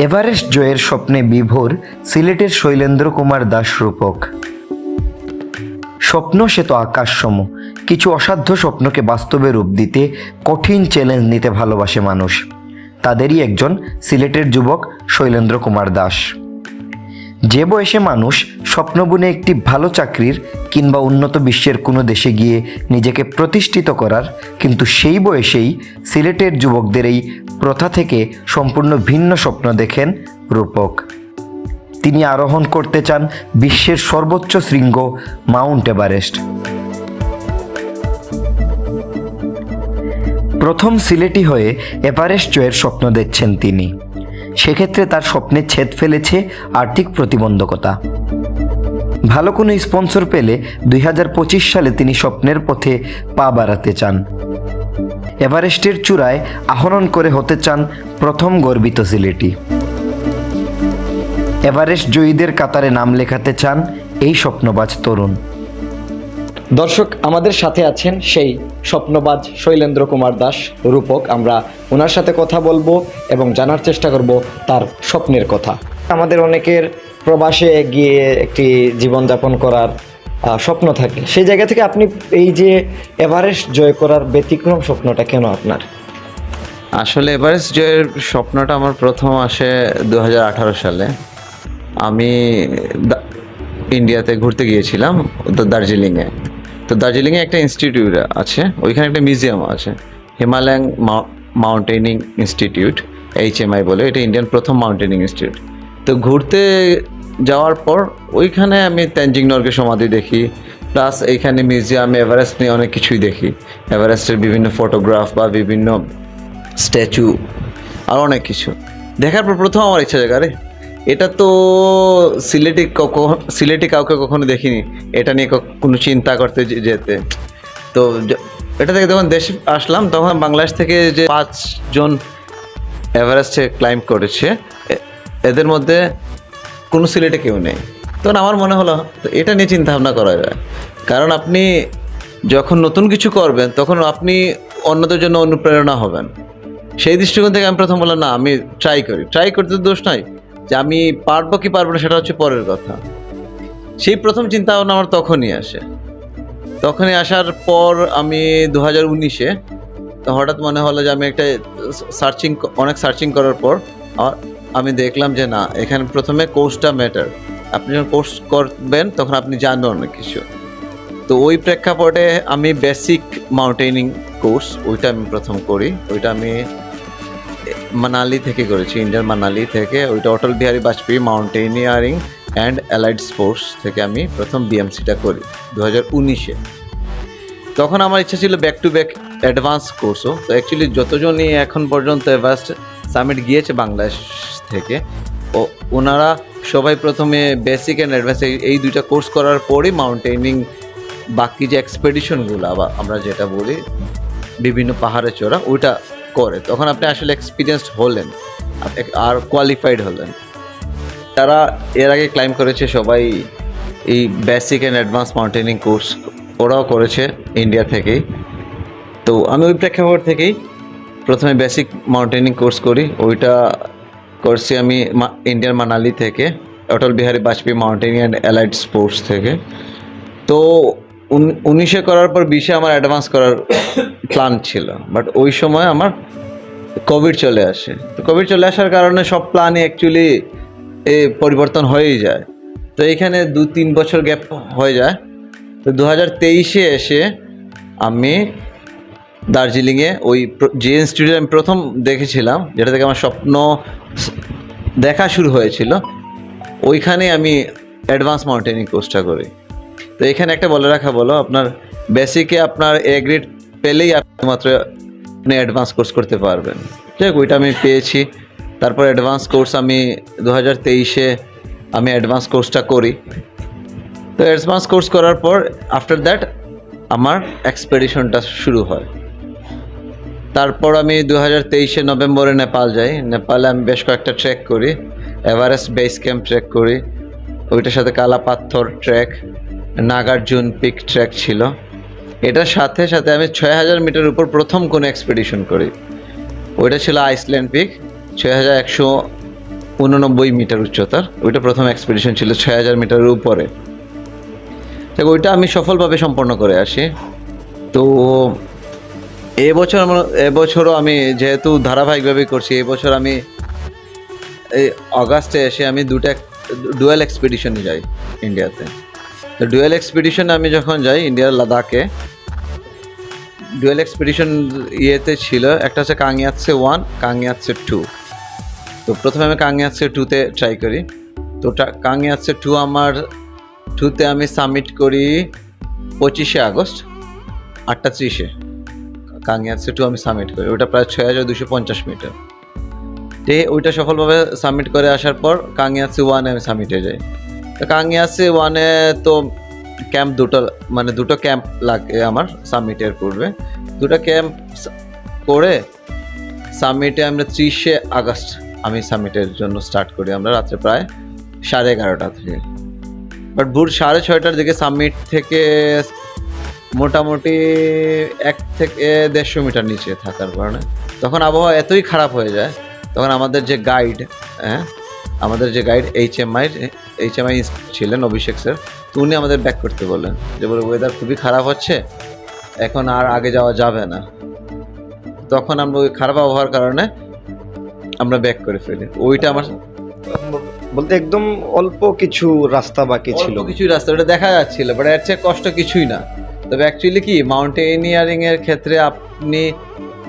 Everest জয়ের স্বপ্নে বিভোর সিলেটের শৈলেন্দ্র কুমার দাস রূপক। স্বপ্ন সে তো আকাশসম। কিছু অসাধ্য স্বপ্নকে বাস্তবে রূপ দিতে কঠিন চ্যালেঞ্জ নিতে ভালোবাসে মানুষ। তাদেরই একজন সিলেটের যুবক শৈলেন্দ্র কুমার দাস। যে বয়সে মানুষ স্বপ্ন বুনে একটি ভালো চাকরির কিংবা উন্নত বিশ্বের কোনো দেশে গিয়ে নিজেকে প্রতিষ্ঠিত করার কিন্তু সেই বয়সেই সিলেটের যুবকদের এই প্রথা থেকে সম্পূর্ণ ভিন্ন স্বপ্ন দেখেন রূপক। তিনি আরোহণ করতে চান বিশ্বের সর্বোচ্চ শৃঙ্গ মাউন্ট এভারেস্ট। প্রথম সিলেটি হয়ে এভারেস্ট জয়ের স্বপ্ন দেখছেন তিনি। সেক্ষেত্রে তার স্বপ্নে ছেদ ফেলেছে আর্থিক প্রতিবন্ধকতা। ভালো কোনো স্পন্সর পেলে দুই হাজার পঁচিশ সালে তিনি স্বপ্নের পথে পা বাড়াতে চান। এভারেস্টের চূড়ায় আহরণ করে হতে চান প্রথম গর্বিত সিলেটি। এভারেস্ট জয়ীদের কাতারে নাম লেখাতে চান এই স্বপ্নবাজ তরুণ। দর্শক, আমাদের সাথে আছেন সেই স্বপ্নবাজ শৈলেন্দ্র কুমার দাস। রূপক, আমরা ওনার সাথে কথা বলব এবং জানার চেষ্টা করব তার স্বপ্নের কথা। আমাদের অনেকের প্রবাসে গিয়ে একটি জীবনযাপন করার স্বপ্ন থাকে। সেই জায়গা থেকে আপনি এই যে এভারেস্ট জয় করার ব্যতিক্রম স্বপ্নটা কেন আপনার? আসলে এভারেস্ট জয়ের স্বপ্নটা আমার প্রথম আসে দু হাজার আঠারো সালে। আমি ইন্ডিয়াতে ঘুরতে গিয়েছিলাম দার্জিলিংয়ে। তো দার্জিলিংয়ে একটা ইনস্টিটিউট আছে, ওইখানে একটা মিউজিয়াম আছে, Himalayan mountaineering institute, H M I বলে, এটা ইন্ডিয়ান প্রথম মাউন্টেনিং ইনস্টিটিউট। তো ঘুরতে যাওয়ার পর ওইখানে আমি তেনজিং নর্গের সমাধি দেখি প্লাস এইখানে মিউজিয়ামে এভারেস্ট নিয়ে অনেক কিছুই দেখি। এভারেস্টের বিভিন্ন ফটোগ্রাফ বা বিভিন্ন স্ট্যাচু আর অনেক কিছু। দেখার পর প্রথম আমার ইচ্ছা জায়গা রে এটা তো সিলেটি কখনো, সিলেটি কাউকে কখনো দেখিনি, এটা নিয়ে কোনো চিন্তা করতে যেতে। তো এটা থেকে যখন দেশে আসলাম, তখন বাংলাদেশ থেকে যে পাঁচজন এভারেস্টে ক্লাইম্ব করেছে এদের মধ্যে কোনো সিলেটে কেউ নেই। তখন আমার মনে হলো এটা নিয়ে চিন্তা ভাবনা করা যায়। কারণ আপনি যখন নতুন কিছু করবেন, তখন আপনি অন্যদের জন্য অনুপ্রেরণা হবেন। সেই দৃষ্টিকোণ থেকে আমি প্রথম বললাম, না, আমি ট্রাই করি। ট্রাই করতে দোষ নাই, যে আমি পারব কি পারব না, সেটা হচ্ছে পরের কথা। সেই প্রথম চিন্তা ভাবনা আমার তখনই আসে। তখনই আসার পর আমি দু হাজার উনিশে হঠাৎ মনে হলো যে আমি একটা সার্চিং অনেক সার্চিং করার পর, আমার আমি দেখলাম যে না, এখানে প্রথমে কোর্সটা ম্যাটার আপনি যখন কোর্স করবেন, তখন আপনি জানবেন অনেক কিছু। তো ওই প্রেক্ষাপটে আমি বেসিক মাউন্টেনিং কোর্স ওইটা আমি প্রথম করি। ওইটা আমি মানালি থেকে করেছি ইন্ডিয়ার মানালি থেকে। ওইটা Atal Bihari Vajpayee mountaineering and allied sports থেকে আমি প্রথম বিএমসিটা করি দু হাজার উনিশে। তখন আমার ইচ্ছা ছিল ব্যাক টু ব্যাক অ্যাডভান্স কোর্সও তো অ্যাকচুয়ালি যতজনই এখন পর্যন্ত এভারেস্ট সামিট গিয়েছে বাংলাদেশ থেকে। ও, ওনারা সবাই প্রথমে বেসিক অ্যান্ড অ্যাডভান্স এই দুইটা কোর্স করার পরই মাউন্টেনিং বাকি যে এক্সপেডিশনগুলো আবার আমরা যেটা বলি, বিভিন্ন পাহাড়ে চড়া, ওইটা করে। তখন আপনি আসলে এক্সপিরিয়েন্সড হলেন, আর কোয়ালিফাইড হলেন। তারা এর আগে ক্লাইম করেছে সবাই এই basic and advance mountaineering course ওরাও করেছে ইন্ডিয়া থেকেই। তো আমি ওই প্রেক্ষাপট থেকেই প্রথমে বেসিক মাউন্টেনিং কোর্স করি, ওইটা করছি আমি ইন্ডিয়ার মানালি থেকে, Atal Bihari Vajpayee mountaineering and allied sports থেকে। তো উনিশে করার পর বিশে আমার অ্যাডভান্স করার প্ল্যান ছিল বাট ওই সময় আমার কোভিড চলে আসে। তো কোভিড চলে আসার কারণে সব প্ল্যানই অ্যাকচুয়ালি এ পরিবর্তন হয়েই যায়। তো এইখানে দু তিন বছর গ্যাপ হয়ে যায়। তো দু হাজার তেইশে এসে আমি দার্জিলিংয়ে ওই যে ইনস্টিটিউটে আমি প্রথম দেখেছিলাম, যেটা থেকে আমার স্বপ্ন দেখা শুরু হয়েছিল, ওইখানে আমি অ্যাডভান্স মাউন্টেনিং কোর্সটা করি। তো এখানে একটা বলে রাখা, বলো আপনার বেসিকে আপনার এ গ্রেড পেলেই আপনি মাত্র আপনি অ্যাডভান্স কোর্স করতে পারবেন। হোক ওইটা আমি পেয়েছি। তারপর অ্যাডভান্স কোর্স আমি দু হাজার তেইশে আমি অ্যাডভান্স কোর্সটা করি। তো অ্যাডভান্স কোর্স করার পর আফটার দ্যাট আমার এক্সপেডিশনটা শুরু হয়। তারপর আমি দু হাজার তেইশে নভেম্বরে নেপাল যাই। নেপালে আমি বেশ কয়েকটা ট্রেক করি। এভারেস্ট বেস ক্যাম্প ট্রেক করি। ওইটার সাথে কালা পাথর ট্রেক নাগার্জুন পিক ট্রেক ছিল। এটার সাথে সাথে আমি ছয় হাজার মিটার উপর প্রথম কোনো এক্সপেডিশন করি। ওইটা ছিল আইসল্যান্ড পিক ছয় হাজার একশো উননব্বই মিটার উচ্চতার। ওইটা প্রথম এক্সপিডিশন ছিল ছয় হাজার মিটারের উপরে। তো ওইটা আমি সফলভাবে সম্পন্ন করে আসি। তো এবছর এবছরও আমি যেহেতু ধারাবাহিকভাবে করছি, এবছর আমি এই অগাস্টে এসে আমি দুটা ডুয়েল এক্সপিডিশনে যাই ইন্ডিয়াতে তো ডুয়েল এক্সপিডিশনে আমি যখন যাই ইন্ডিয়ার লাদাখে ডুয়েল এক্সপিডিশন ইয়েতে ছিল, একটা হচ্ছে কাংয়াতসে ওয়ান কাংয়াতসে টু তো প্রথমে আমি কাংয়াতসে টুতে ট্রাই করি। তো কাংয়াতসে টু আমার টুতে আমি সাবমিট করি পঁচিশে আগস্ট আটটা ত্রিশে। কাংয়াতসে টু আমি সাবমিট করি। ওটা প্রায় ছয় হাজার দুশো পঞ্চাশ মিটার তে ওইটা সফলভাবে সাবমিট করে আসার পর কাঙ্গিয়াসি ওয়ানে আমি সাবমিটে যাই। তো কাঙ্গিয়াসি ওয়ানে তো ক্যাম্প দুটো মানে দুটো ক্যাম্প লাগে আমার সাবমিটের পূর্বে। দুটো ক্যাম্প করে সাবমিটে আমরা ত্রিশে আগস্ট আমি সাবমিটের জন্য স্টার্ট করি। আমরা রাত্রে প্রায় সাড়ে এগারোটা থেকে। বাট ভোর সাড়ে ছয়টার দিকে সাবমিট থেকে মোটামুটি এক থেকে দেড়শো মিটার নিচে থাকার কারণে। তখন আবহাওয়া এতই খারাপ হয়ে যায় তখন আমাদের যে গাইড হ্যাঁ আমাদের যে guide H M I H M I ছিলেন অভিষেক স্যার তো উনি আমাদের ব্যাক করতে বললেন যে বলে ওয়েদার খুবই খারাপ হচ্ছে এখন আর আগে যাওয়া যাবে না। তখন আমরা ওই খারাপ আবহাওয়ার কারণে আমরা ব্যাক করে ফেলি। ওইটা আমার বলতে একদম অল্প কিছু রাস্তা বাকি ছিল। কিছুই রাস্তা ওটা দেখা যাচ্ছিল বাট এর চেয়ে কষ্ট কিছুই না। তবে অ্যাকচুয়ালি কি মাউন্টেনিয়ারিং এর ক্ষেত্রে আপনি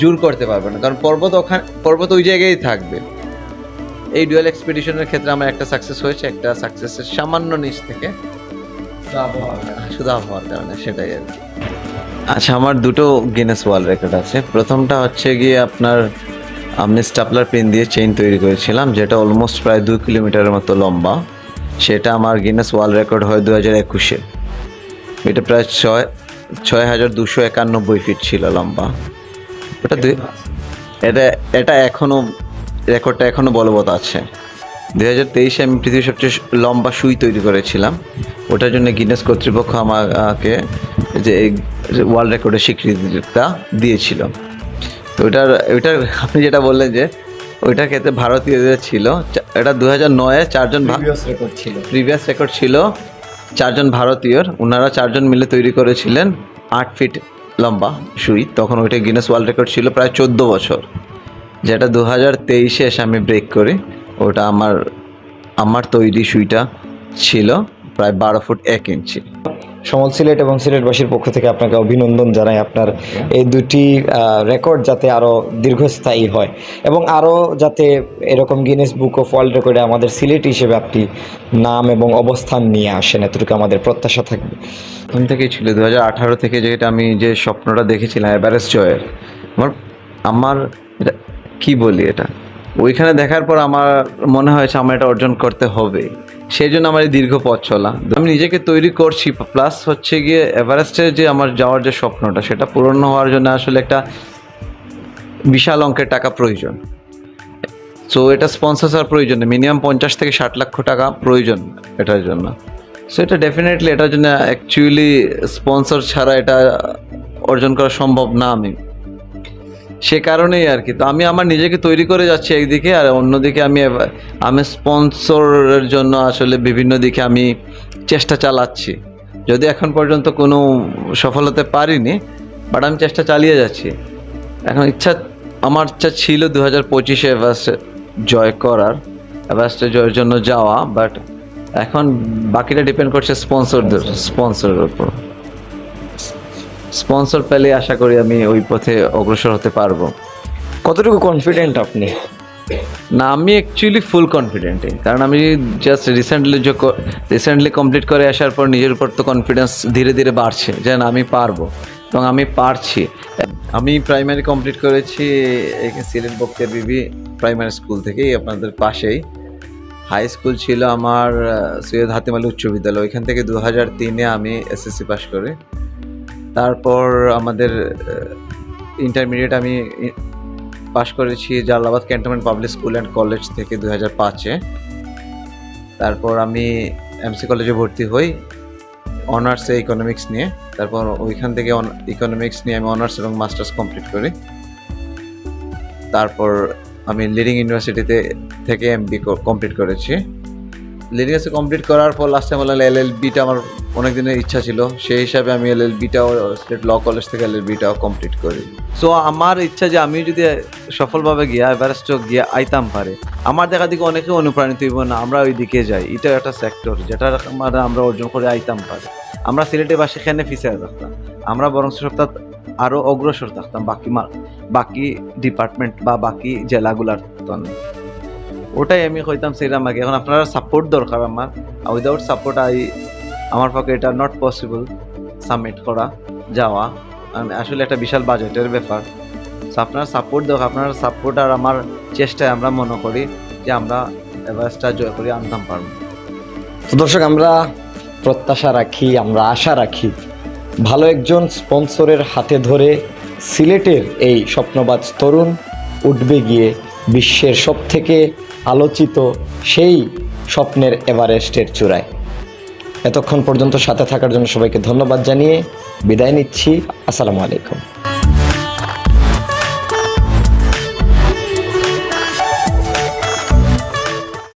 জোর করতে পারবেন না। কারণ পর্বত ওখানে, পর্বত ওই জায়গায় থাকবে। এই ডুয়েল এক্সপিডিশনের ক্ষেত্রে আমার একটা সাকসেস হয়েছে, একটা সাকসেসের সামান্য নিচ থেকে শুধু আবহাওয়ার কারণে। সেটাই আর কি। আচ্ছা আমার দুটো গিনেস ওয়ার্ল্ড রেকর্ড আছে। প্রথমটা হচ্ছে গিয়ে আপনার আমি স্টাপলার পেন দিয়ে চেইন তৈরি করেছিলাম, যেটা অলমোস্ট প্রায় দুই কিলোমিটারের মতো লম্বা। সেটা আমার গিনেস ওয়ার্ল্ড রেকর্ড হয় দু হাজার একুশে। এটা প্রায় ছয় ছয় হাজার দুশো একানব্বই ফিট ছিল লম্বা। ওটা দুই এটা এটা এখনও রেকর্ডটা এখনও বলবৎ আছে। দুই হাজার তেইশে আমি পৃথিবীর সবচেয়ে লম্বা সুই তৈরি করেছিলাম। ওটার জন্য গিনেস কর্তৃপক্ষ আমাকে যে এই ওয়ার্ল্ড রেকর্ডের স্বীকৃতিটা দিয়েছিল। তো ওইটার ওইটার আপনি যেটা বললেন যে ওইটার ক্ষেত্রে ভারতীয়দের ছিল এটা দু হাজার নয়ে চারজন ভা- রেকর্ড ছিল। প্রিভিয়াস রেকর্ড ছিল চারজন ভারতীয়র ওনারা চারজন মিলে তৈরি করেছিলেন আট ফিট লম্বা সুই। তখন ওইটা গিনেস ওয়ার্ল্ড রেকর্ড ছিল প্রায় চোদ্দ বছর। যেটা দু হাজার তেইশে এসে আমি ব্রেক করি, ওটা আমার আমার তৈরি সুইটা ছিল। প্রায় বারো ফুট এক ইঞ্চি। সমল সিলেট এবং সিলেটবাসীর পক্ষ থেকে আপনাকে অভিনন্দন জানাই আপনার এই দুটি রেকর্ড যাতে আরও দীর্ঘস্থায়ী হয় এবং আরও যাতে এরকম গিনেস বুক অফ ওয়ার্ল্ড রেকর্ডে আমাদের সিলেট হিসেবে আপনি নাম এবং অবস্থান নিয়ে আসেন এতটুকু আমাদের প্রত্যাশা থাকবে। প্রথম থেকেই ছিল দু হাজার আঠারো থেকে যেটা আমি যে স্বপ্নটা দেখেছিলাম এভারেস্ট জয়ের আমার আমার এটা কি বলি এটা? ওইখানে দেখার পর আমার মনে হয়েছে আমার এটা অর্জন করতে হবে। সেই জন্য আমার এই দীর্ঘ পথ চলা। আমি নিজেকে তৈরি করছি প্লাস হচ্ছে গিয়ে এভারেস্টের যে আমার যাওয়ার যে স্বপ্নটা, সেটা পূরণ হওয়ার জন্য আসলে একটা বিশাল অঙ্কের টাকা প্রয়োজন। সো এটা স্পন্সর হওয়ার প্রয়োজন মিনিমাম পঞ্চাশ থেকে ষাট লক্ষ টাকা প্রয়োজন এটার জন্য। সো এটা ডেফিনেটলি এটার জন্য অ্যাকচুয়ালি স্পন্সর ছাড়া এটা অর্জন করা সম্ভব না আমি। সে কারণেই আর কি। তো আমি আমার নিজেকে তৈরি করে যাচ্ছি একদিকে আর অন্যদিকে আমি আমি স্পন্সরের জন্য আসলে বিভিন্ন দিকে আমি চেষ্টা চালাচ্ছি। যদি এখন পর্যন্ত কোনো সফল হতে পারিনি বাট আমি চেষ্টা চালিয়ে যাচ্ছি। এখন ইচ্ছা, আমার ইচ্ছা ছিল দু হাজার পঁচিশে এভারেস্ট জয় করার, এভারেস্টে জয়ের জন্য যাওয়া বাট এখন বাকিটা ডিপেন্ড করছে স্পন্সরদের স্পন্সরের উপর। স্পন্সর পেলে আশা করি আমি ওই পথে অগ্রসর হতে পারব। কতটুকু কনফিডেন্ট আপনি? না, আমি অ্যাকচুয়ালি ফুল কনফিডেন্টই কারণ আমি জাস্ট রিসেন্টলি রিসেন্টলি কমপ্লিট করে আসার পর নিজের উপর তো কনফিডেন্স ধীরে ধীরে বাড়ছে যে না, আমি পারব। এবং আমি পারছি। আমি প্রাইমারি কমপ্লিট করেছি সিলেট বক্তের বিবি প্রাইমারি স্কুল থেকেই, আপনাদের পাশেই। হাই স্কুল ছিল আমার সৈয়দ হাতিম আলী উচ্চ বিদ্যালয়। ওইখান থেকে দু হাজার তিনে আমি এসএসসি পাশ করি। তারপর আমাদের ইন্টারমিডিয়েট আমি পাশ করেছি Jalalabad cantonment public school and college থেকে দু হাজার পাঁচে। তারপর আমি এমসি কলেজে ভর্তি হই অনার্সে ইকোনমিক্স নিয়ে। তারপর ওইখান থেকে ইকোনমিক্স নিয়ে আমি অনার্স এবং মাস্টার্স কমপ্লিট করি। তারপর আমি লিডিং ইউনিভার্সিটিতে থেকে এমবি কমপ্লিট করেছি। লিডিং কমপ্লিট করার পর লাস্ট টাইম হলো এল এল বিটা আমার অনেক দিনের ইচ্ছা ছিল। সেই হিসাবে আমি এল বিটাও স্টেট ল কলেজ থেকে এল বিটাও কমপ্লিট করি। সো আমার ইচ্ছা যে আমি যদি সফলভাবে গিয়া এভারেস্ট গিয়া আইতাম পারে, আমার দেখা দিকে অনেকে অনুপ্রাণিত হইব না, আমরা ওই দিকে যাই। এটা একটা সেক্টর যেটা মানে আমরা অর্জন করে আইতাম পারে। আমরা সিলেটে বা সেখানে ফিসে থাকতাম আমরা বরং সপ্তাহ আরও অগ্রসর থাকতাম, বাকি বাকি ডিপার্টমেন্ট বা বাকি জেলাগুলার তনে। ওটাই আমি কইতাম সেটা আমাকে এখন আপনারা সাপোর্ট দরকার আমার। উইদাউট সাপোর্ট আই আমার পক্ষে এটা নট পসিবল সাবমিট করা, যাওয়া। আসলে একটা বিশাল বাজেটের ব্যাপার। আপনার সাপোর্ট দরকার আপনার সাপোর্ট আর আমার চেষ্টায় আমরা মনে করি যে আমরা এভারেস্টটা জয় করে, আনতাম পারব। তো দর্শক, আমরা প্রত্যাশা রাখি, আমরা আশা রাখি, ভালো একজন স্পন্সরের হাতে ধরে সিলেটের এই স্বপ্নবাজ তরুণ উঠবে গিয়ে বিশ্বের সব থেকে আলোচিত সেই স্বপ্নের এভারেস্টের চূড়ায়। এতক্ষণ পর্যন্ত সাথে থাকার জন্য সবাইকে ধন্যবাদ জানিয়ে বিদায় নিচ্ছি। আসসালামু আলাইকুম।